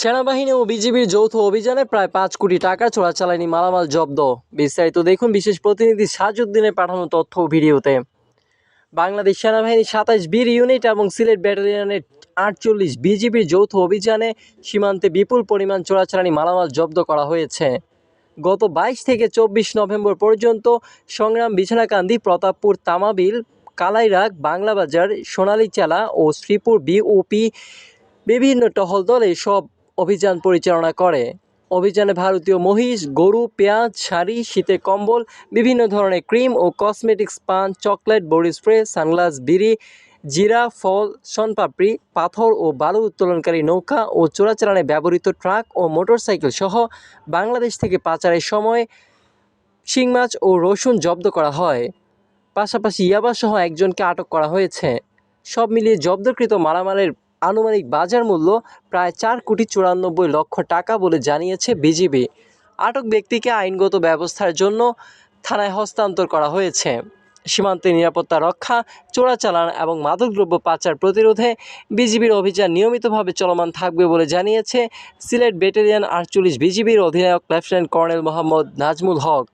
সেনাবাহিনী ও বিজিবির যৌথ অভিযানে প্রায় পাঁচ কোটি টাকা চোরাচালানি মালামাল জব্দ। বিস্তারিত দেখুন বিশেষ প্রতিনিধি সাজউদ্দিনের পাঠানো তথ্য ভিডিওতে। বাংলাদেশ সেনাবাহিনী সাতাশ বীর ইউনিট এবং সিলেট ব্যাটালিয়নের আটচল্লিশ বিজিবির যৌথ অভিযানে সীমান্তে বিপুল পরিমাণ চোরাচালানি মালামাল জব্দ করা হয়েছে। গত বাইশ থেকে চব্বিশ নভেম্বর পর্যন্ত সংগ্রাম বিছানাকান্দি, প্রতাপপুর, তামাবিল, কালাইরাগ, বাংলাবাজার, সোনালীচালা ও শ্রীপুর বিওপি বিভিন্ন টহল দল সব অভিযান পরিচালনা করে। অভিযানে ভারতীয় মহিষ, গরু, পেঁয়াজ, শাড়ি শীতের কম্বল, বিভিন্ন ধরনের ক্রিম ও কসমেটিক্স পান, চকলেট, বডি স্প্রে, সানগ্লাস, বিড়ি, জিরা, ফল, শনপাপড়ি, পাথর ও বালু উত্তোলনকারী নৌকা ও চোরাচালানে ব্যবহৃত ট্রাক ও মোটরসাইকেল সহ বাংলাদেশ থেকে পাচারের সময় শিং মাছ ও রসুন জব্দ করা হয়। পাশাপাশি ইয়াবাসহ একজনকে আটক করা হয়েছে। সব মিলিয়ে জব্দকৃত মালামালের আনুমানিক বাজার মূল্য প্রায় চার কোটি চুরানব্বই লক্ষ টাকা বলে জানিয়েছে বিজিবি। আটক ব্যক্তিকে আইনগত ব্যবস্থার জন্য থানায় হস্তান্তর করা হয়েছে। সীমান্তে নিরাপত্তা রক্ষা, চোরাচালান এবং মাদকদ্রব্য পাচার প্রতিরোধে বিজিবির অভিযান নিয়মিতভাবে চলমান থাকবে বলে জানিয়েছে সিলেট ব্যাটালিয়ন আটচল্লিশ বিজিবির অধিনায়ক লেফটেন্যান্ট কর্নেল মোহাম্মদ নাজমুল হক।